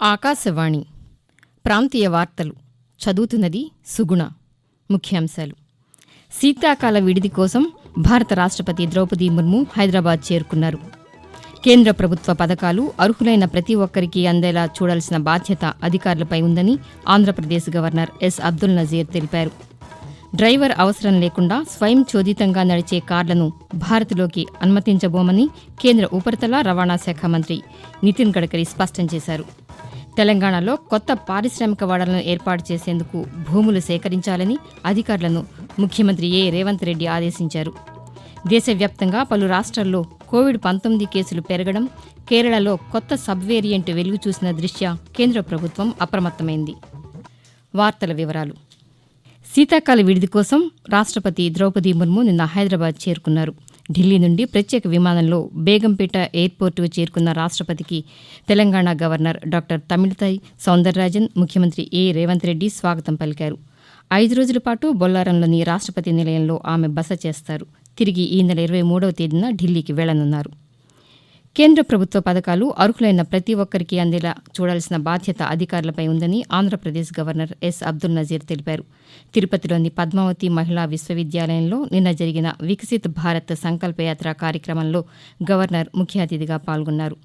ఆకాశవాణి ప్రాంతీయ వార్తలు చదువుతున్నది సుగుణ ముఖ్యాంశాలు. శీతాకాల విడిది కోసం భారత రాష్ట్రపతి ద్రౌపది ముర్ము హైదరాబాద్ చేరుకున్నారు. కేంద్ర ప్రభుత్వ పథకాలు అర్హులైన ప్రతి ఒక్కరికి అందేలా చూడాల్సిన బాధ్యత అధికారులపై ఉందని ఆంధ్రప్రదేశ్ గవర్నర్ ఎస్ అబ్దుల్ నజీర్ తెలిపారు. డ్రైవర్ అవసరం లేకుండా స్వయం చోదితంగా నడిచే కార్లను భారత్లోకి అనుమతించబోమని కేంద్ర ఉపరితల రవాణా శాఖ మంత్రి నితిన్ గడ్కరీ స్పష్టం చేశారు. తెలంగాణలో కొత్త పారిశ్రామిక వాడలను ఏర్పాటు చేసేందుకు భూములు సేకరించాలని అధికారులను ముఖ్యమంత్రి ఏ రేవంత్ రెడ్డి ఆదేశించారు. దేశవ్యాప్తంగా పలు రాష్ట్రాల్లో కోవిడ్ పంతొమ్మిది కేసులు పెరగడం కేరళలో కొత్త సబ్ వేరియంట్ వెలుగు చూసిన దృష్ట్యా కేంద్ర ప్రభుత్వం అప్రమత్తమైంది. వార్తల వివరాలు. శీతాకాల విడిది కోసం రాష్ట్రపతి ద్రౌపది ముర్ము నిన్న హైదరాబాద్ చేరుకున్నారు. ఢిల్లీ నుండి ప్రత్యేక విమానంలో బేగంపేట ఎయిర్పోర్టుకు చేరుకున్న రాష్ట్రపతికి తెలంగాణ గవర్నర్ డాక్టర్ తమిళితై సౌందరరాజన్ ముఖ్యమంత్రి ఏ. రేవంత్ రెడ్డి స్వాగతం పలికారు. ఐదు రోజుల పాటు బొల్లారంలోని రాష్ట్రపతి నిలయంలో ఆమె బస చేస్తారు. తిరిగి ఈ నెల ఇరవై మూడవ తేదీన ఢిల్లీకి వెళ్ళనున్నారు. కేంద్ర ప్రభుత్వ పథకాలు అర్హులైన ప్రతి ఒక్కరికి అందేలా చూడాల్సిన బాధ్యత అధికారులపై ఉందని ఆంధ్రప్రదేశ్ గవర్నర్ ఎస్ అబ్దుల్ నజీర్ తెలిపారు. తిరుపతిలోని పద్మావతి మహిళా విశ్వవిద్యాలయంలో నిన్న జరిగిన వికసిత్ భారత్ సంకల్పయాత్ర కార్యక్రమంలో గవర్నర్ ముఖ్య అతిథిగా పాల్గొన్నారు.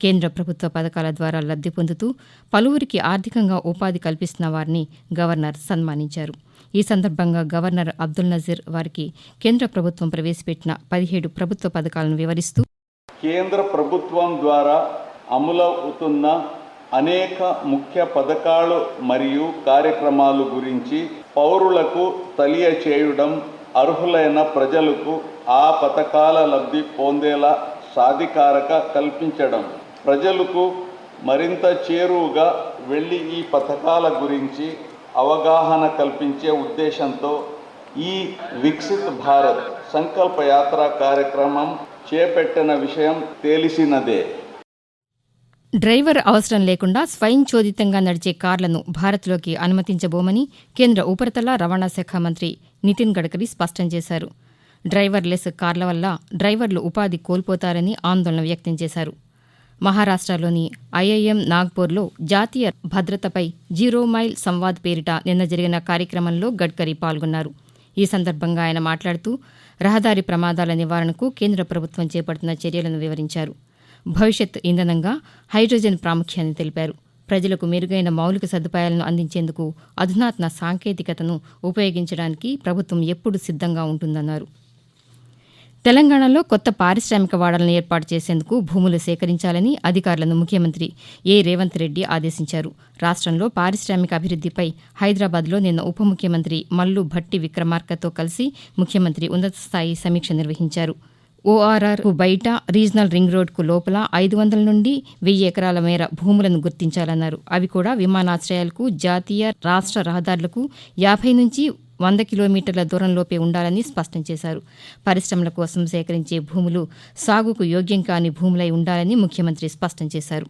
కేంద్ర ప్రభుత్వ పథకాల ద్వారా లబ్ది పొందుతూ పలువురికి ఆర్థికంగా ఉపాధి కల్పిస్తున్న వారిని గవర్నర్ సన్మానించారు. ఈ సందర్భంగా గవర్నర్ అబ్దుల్ నజీర్ వారికి కేంద్ర ప్రభుత్వం ప్రవేశపెట్టిన పదిహేడు ప్రభుత్వ పథకాలను వివరిస్తూ కేంద్ర ప్రభుత్వం ద్వారా అమలవుతున్న అనేక ముఖ్య పథకాలు మరియు కార్యక్రమాలు గురించి పౌరులకు తెలియచేయడం అర్హులైన ప్రజలకు ఆ పథకాల లబ్ధి పొందేలా సాధికారక కల్పించడం. ప్రజలకు మరింత చేరువుగా వెళ్ళి ఈ పథకాల గురించి అవగాహన కల్పించే ఉద్దేశంతో ఈ వికసిత్ భారత్ సంకల్ప యాత్ర కార్యక్రమం చేపట్టిన విషయం తెలిసినదే. డ్రైవర్ అవసరం లేకుండా స్వయంచోదితంగా నడిచే కార్లను భారత్లోకి అనుమతించబోమని కేంద్ర ఉపరితల రవాణా శాఖ మంత్రి నితిన్ గడ్కరీ స్పష్టం చేశారు. డ్రైవర్ లెస్ కార్ల వల్ల డ్రైవర్లు ఉపాధి కోల్పోతారని ఆందోళన వ్యక్తం చేశారు. మహారాష్ట్రలోని ఐఐఎం నాగ్పూర్లో జాతీయ భద్రతపై జీరో మైల్ సంవాద్ పేరిట నిన్న జరిగిన కార్యక్రమంలో గడ్కరీ పాల్గొన్నారు. ఈ సందర్భంగా ఆయన మాట్లాడుతూ రహదారి ప్రమాదాల నివారణకు కేంద్ర ప్రభుత్వం చేపడుతున్న చర్యలను వివరించారు. భవిష్యత్ ఇంధనంగా హైడ్రోజన్ ప్రాముఖ్యాన్ని తెలిపారు. ప్రజలకు మెరుగైన మౌలిక సదుపాయాలను అందించేందుకు అధునాతన సాంకేతికతను ఉపయోగించడానికి ప్రభుత్వం ఎప్పుడు సిద్ధంగా ఉంటుందన్నారు. తెలంగాణలో కొత్త పారిశ్రామిక వాడలను ఏర్పాటు చేసేందుకు భూములు సేకరించాలని అధికారులను ముఖ్యమంత్రి ఏ. రేవంత్ రెడ్డి ఆదేశించారు. రాష్ట్రంలో పారిశ్రామిక అభివృద్దిపై హైదరాబాద్లో నిన్న ఉప ముఖ్యమంత్రి మల్లు భట్టి విక్రమార్కతో కలిసి ముఖ్యమంత్రి ఉన్నత స్థాయి సమీక్ష నిర్వహించారు. ఓఆర్ఆర్కు బయట రీజనల్ రింగ్ రోడ్కు లోపల ఐదు వందల నుండి వెయ్యి ఎకరాల మేర భూములను గుర్తించాలన్నారు. అవి కూడా విమానాశ్రయాలకు జాతీయ రాష్ట్ర రహదారులకు యాభై నుంచి వంద కిలోమీటర్ల దూరంలోపే ఉండాలని స్పష్టం చేశారు. పరిశ్రమల కోసం సేకరించే భూములు సాగుకు యోగ్యం కాని భూములై ఉండాలని ముఖ్యమంత్రి స్పష్టం చేశారు.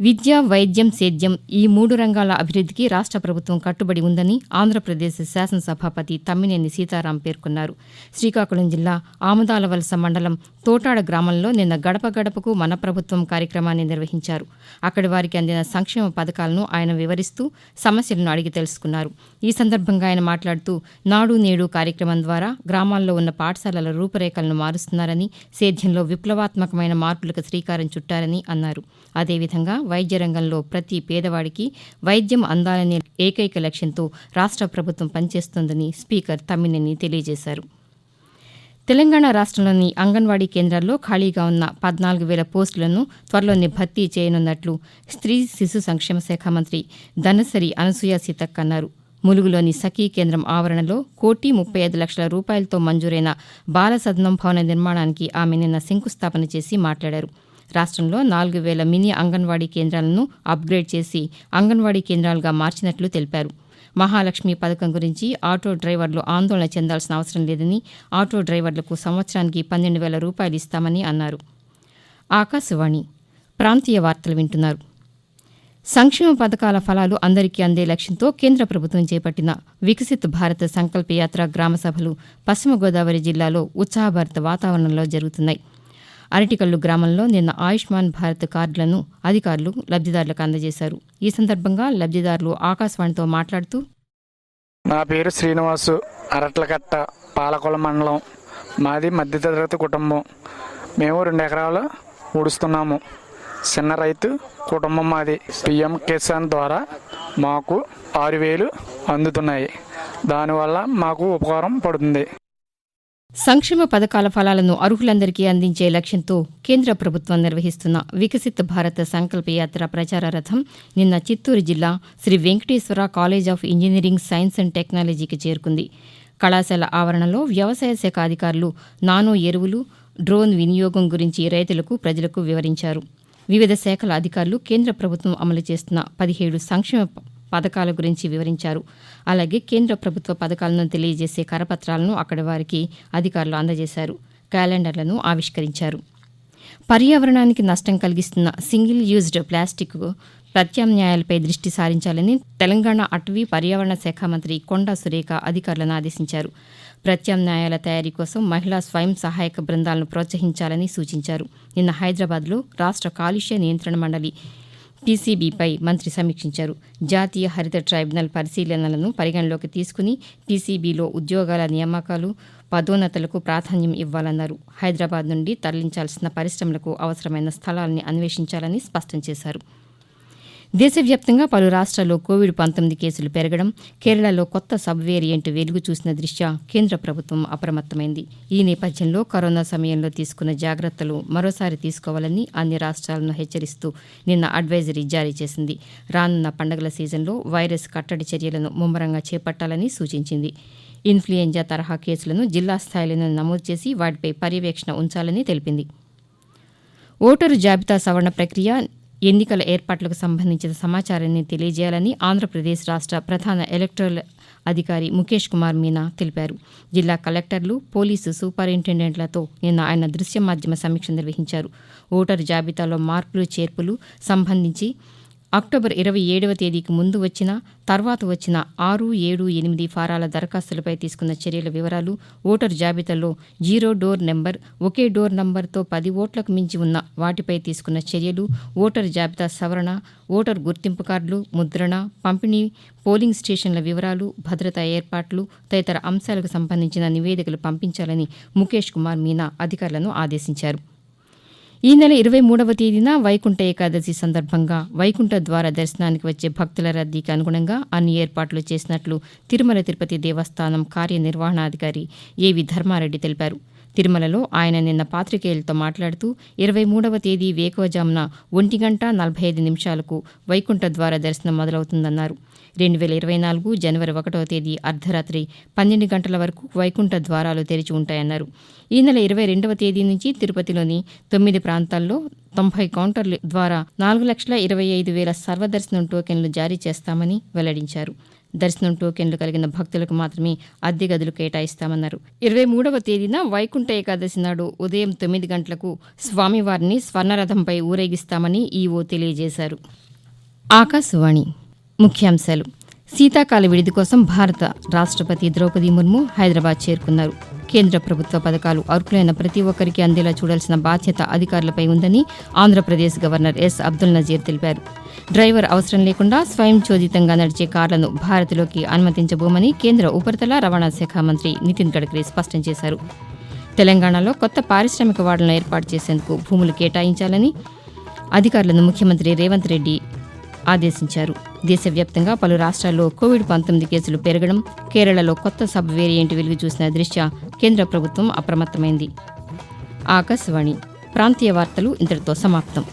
విద్య వైద్యం సేద్యం ఈ మూడు రంగాల అభివృద్ధికి రాష్ట్ర ప్రభుత్వం కట్టుబడి ఉందని ఆంధ్రప్రదేశ్ శాసనసభాపతి తమ్మినేని సీతారాం పేర్కొన్నారు. శ్రీకాకుళం జిల్లా ఆమదాలవలస మండలం తోటాడ గ్రామంలో నిన్న గడప గడపకు మన ప్రభుత్వం కార్యక్రమాన్ని నిర్వహించారు. అక్కడి వారికి అందిన సంక్షేమ పథకాలను ఆయన వివరిస్తూ సమస్యలను అడిగి తెలుసుకున్నారు. ఈ సందర్భంగా ఆయన మాట్లాడుతూ నాడు నేడు కార్యక్రమం ద్వారా గ్రామాల్లో ఉన్న పాఠశాలల రూపురేఖలను మారుస్తున్నారని సేద్యంలో విప్లవాత్మకమైన మార్పులకు శ్రీకారం చుట్టారని అన్నారు. అదేవిధంగా వైద్య రంగంలో ప్రతి పేదవాడికి వైద్యం అందాలనే ఏకైక లక్ష్యంతో రాష్ట్ర ప్రభుత్వం పనిచేస్తోందని స్పీకర్ తమ్మినేని తెలియజేశారు. తెలంగాణ రాష్ట్రంలోని అంగన్వాడీ కేంద్రాల్లో ఖాళీగా ఉన్న పద్నాలుగు వేల పోస్టులను త్వరలోనే భర్తీ చేయనున్నట్లు స్త్రీ శిశు సంక్షేమ శాఖ మంత్రి ధనసరి అనసూయ సీతక్క అన్నారు. ములుగులోని సఖీ కేంద్రం ఆవరణలో కోటి ముప్పై ఐదు లక్షల రూపాయలతో మంజూరైన బాల సదనం భవన నిర్మాణానికి ఆమె నిన్న శంకుస్థాపన చేసి మాట్లాడారు. రాష్ట్రంలో నాలుగు వేల మినీ అంగన్వాడీ కేంద్రాలను అప్గ్రేడ్ చేసి అంగన్వాడీ కేంద్రాలుగా మార్చినట్లు తెలిపారు. మహాలక్ష్మి పథకం గురించి ఆటో డ్రైవర్లు ఆందోళన చెందాల్సిన అవసరం లేదని ఆటో డ్రైవర్లకు సంవత్సరానికి పన్నెండు వేల రూపాయలు ఇస్తామని అన్నారు. ఆకాశవాణి ప్రాంతీయ వార్తలు వింటున్నారు. సంక్షేమ పథకాల ఫలాలు అందరికీ అందే లక్ష్యంతో కేంద్ర ప్రభుత్వం చేపట్టిన వికసిత్ భారత్ సంకల్ప యాత్ర గ్రామ సభలు పశ్చిమ గోదావరి జిల్లాలో ఉత్సాహభరిత వాతావరణంలో జరుగుతున్నాయి. అరటికల్లు గ్రామంలో నిన్న ఆయుష్మాన్ భారత్ కార్డులను అధికారులు లబ్ధిదారులకు అందజేశారు. ఈ సందర్భంగా లబ్ధిదారులు ఆకాశవాణితో మాట్లాడుతూ నా పేరు శ్రీనివాసు అరట్లకట్ట పాలకొల మండలం. మాది మధ్యతరగతి కుటుంబం. మేము రెండు ఎకరాలు ఊడుస్తున్నాము. చిన్న రైతు కుటుంబం మాది. పిఎం కిసాన్ ద్వారా మాకు ఆరు వేలు అందుతున్నాయి. దానివల్ల మాకు ఉపకారం పడుతుంది. సంక్షేమ పథకాల ఫలాలను అర్హులందరికీ అందించే లక్ష్యంతో కేంద్ర ప్రభుత్వం నిర్వహిస్తున్న వికసిత్ భారత సంకల్ప యాత్ర ప్రచార రథం నిన్న చిత్తూరు జిల్లా Sri Venkateswara college of engineering science and టెక్నాలజీకి చేరుకుంది. కళాశాల ఆవరణలో వ్యవసాయ శాఖ అధికారులు నానో ఎరువులు డ్రోన్ వినియోగం గురించి రైతులకు ప్రజలకు వివరించారు. వివిధ శాఖల అధికారులు కేంద్ర ప్రభుత్వం అమలు చేస్తున్న పదిహేడు సంక్షేమ పథకాల గురించి వివరించారు. అలాగే కేంద్ర ప్రభుత్వ పథకాలను తెలియజేసే కరపత్రాలను అక్కడి వారికి అధికారులు అందజేశారు. క్యాలెండర్లను ఆవిష్కరించారు. పర్యావరణానికి నష్టం కలిగిస్తున్న సింగిల్ యూజ్డ్ ప్లాస్టిక్ ప్రత్యామ్నాయాలపై దృష్టి సారించాలని తెలంగాణ అటవీ పర్యావరణ శాఖ మంత్రి కొండా సురేఖ అధికారులను ఆదేశించారు. ప్రత్యామ్నాయాల తయారీ కోసం మహిళా స్వయం సహాయక బృందాలను ప్రోత్సహించాలని సూచించారు. నిన్న హైదరాబాద్లో రాష్ట్ర కాలుష్య నియంత్రణ మండలి పీసీబీపై మంత్రి సమీక్షించారు. జాతీయ హరిత ట్రైబ్యునల్ పరిశీలనలను పరిగణలోకి తీసుకుని పీసీబీలో ఉద్యోగాల నియామకాలు పదోన్నతులకు ప్రాధాన్యం ఇవ్వాలన్నారు. హైదరాబాద్ నుండి తరలించాల్సిన పరిశ్రమలకు అవసరమైన స్థలాల్ని అన్వేషించాలని స్పష్టం చేశారు. దేశవ్యాప్తంగా పలు రాష్ట్రాల్లో కోవిడ్ పంతొమ్మిది కేసులు పెరగడం కేరళలో కొత్త సబ్ వేరియంట్ వెలుగు చూసిన దృష్ట్యా కేంద్ర ప్రభుత్వం అప్రమత్తమైంది. ఈ నేపథ్యంలో కరోనా సమయంలో తీసుకున్న జాగ్రత్తలు మరోసారి తీసుకోవాలని అన్ని రాష్ట్రాలను హెచ్చరిస్తూ నిన్న అడ్వైజరీ జారీ చేసింది. రానున్న పండుగల సీజన్లో వైరస్ కట్టడి చర్యలను ముమ్మరంగా చేపట్టాలని సూచించింది. ఇన్ఫ్లుయెంజా తరహా కేసులను జిల్లా స్థాయిలోనే నమోదు చేసి వాటిపై పర్యవేక్షణ ఉంచాలని తెలిపింది. ఓటరు జాబితా సవరణ ప్రక్రియ ఎన్నికల ఏర్పాట్లకు సంబంధించిన సమాచారాన్ని తెలియజేయాలని ఆంధ్రప్రదేశ్ రాష్ట్ర ప్రధాన ఎలక్టరల్ అధికారి ముఖేష్ కుమార్ మీనా తెలిపారు. జిల్లా కలెక్టర్లు పోలీసు సూపరింటెండెంట్లతో నిన్న ఆయన దృశ్య మాధ్యమ సమీక్ష నిర్వహించారు. ఓటరు జాబితాలో మార్పులు చేర్పులు సంబంధించి అక్టోబర్ ఇరవై ఏడవ తేదీకి ముందు వచ్చిన తర్వాత వచ్చిన ఆరు ఏడు ఎనిమిది ఫారాల దరఖాస్తులపై తీసుకున్న చర్యల వివరాలు ఓటరు జాబితాలో జీరో డోర్ నెంబర్ ఒకే డోర్ నంబర్తో పది ఓట్లకు మించి ఉన్న వాటిపై తీసుకున్న చర్యలు ఓటరు జాబితా సవరణ ఓటరు గుర్తింపు కార్డులు ముద్రణ పంపిణీ పోలింగ్ స్టేషన్ల వివరాలు భద్రతా ఏర్పాట్లు తదితర అంశాలకు సంబంధించిన నివేదికలు పంపించాలని ముఖేష్ కుమార్ మీనా అధికారులను ఆదేశించారు. ఈ నెల ఇరవై మూడవ తేదీన వైకుంఠ ఏకాదశి సందర్భంగా వైకుంఠ ద్వార దర్శనానికి వచ్చే భక్తుల రద్దీకి అనుగుణంగా అన్ని ఏర్పాట్లు చేసినట్లు తిరుమల తిరుపతి దేవస్థానం కార్యనిర్వహణాధికారి ఏవి ధర్మారెడ్డి తెలిపారు. తిరుమలలో ఆయన నిన్న పాత్రికేయులతో మాట్లాడుతూ ఇరవై మూడవ తేదీ వేకువజామున ఒంటి గంట నలభై ఐదు నిమిషాలకు వైకుంఠ ద్వార దర్శనం మొదలవుతుందన్నారు. రెండు వేల ఇరవై నాలుగు జనవరి ఒకటవ తేదీ అర్ధరాత్రి పన్నెండు గంటల వరకు వైకుంఠ ద్వారాలు తెరిచి ఉంటాయన్నారు. ఈ నెల ఇరవై రెండవ తేదీ నుంచి తిరుపతిలోని తొమ్మిది ప్రాంతాల్లో తొంభై కౌంటర్ల ద్వారా నాలుగు లక్షల ఇరవై ఐదు వేల సర్వదర్శనం టోకెన్లు జారీ చేస్తామని వెల్లడించారు. దర్శనం టోకెన్లు కలిగిన భక్తులకు మాత్రమే అద్దె గదులు కేటాయిస్తామన్నారు. ఇరవై మూడవ తేదీన వైకుంఠ ఏకాదశి నాడు ఉదయం తొమ్మిది గంటలకు స్వామివారిని స్వర్ణరథంపై ఊరేగిస్తామని ఈవో తెలియజేశారు. ఆకాశవాణి ముఖ్యాంశాలు. శీతాకాల విడిది కోసం భారత రాష్ట్రపతి ద్రౌపది ముర్ము హైదరాబాద్ చేరుకున్నారు. కేంద్ర ప్రభుత్వ పథకాలు అర్హులైన ప్రతి ఒక్కరికి అందేలా చూడాల్సిన బాధ్యత అధికారులపై ఉందని ఆంధ్రప్రదేశ్ గవర్నర్ ఎస్. అబ్దుల్ నజీర్ తెలిపారు. డ్రైవర్ అవసరం లేకుండా స్వయం చోదితంగా నడిచే కార్లను భారత్లోకి అనుమతించబోమని కేంద్ర ఉపరితల రవాణా శాఖ మంత్రి నితిన్ గడ్కరీ స్పష్టం చేశారు. తెలంగాణలో కొత్త పారిశ్రామిక వాడలను ఏర్పాటు చేసేందుకు భూములు కేటాయించాలని అధికారులను ముఖ్యమంత్రి రేవంత్ రెడ్డి ఆదేశించారు. దేశవ్యాప్తంగా పలు రాష్ట్రాల్లో కోవిడ్ పంతొమ్మిది కేసులు పెరగడం కేరళలో కొత్త సబ్ వేరియంట్ వెలుగు చూసిన దృష్ట్యా కేంద్ర ప్రభుత్వం అప్రమత్తమైంది. ఆకాశవాణి ప్రాంతీయ వార్తలు ఇంతటితో సమాప్తం.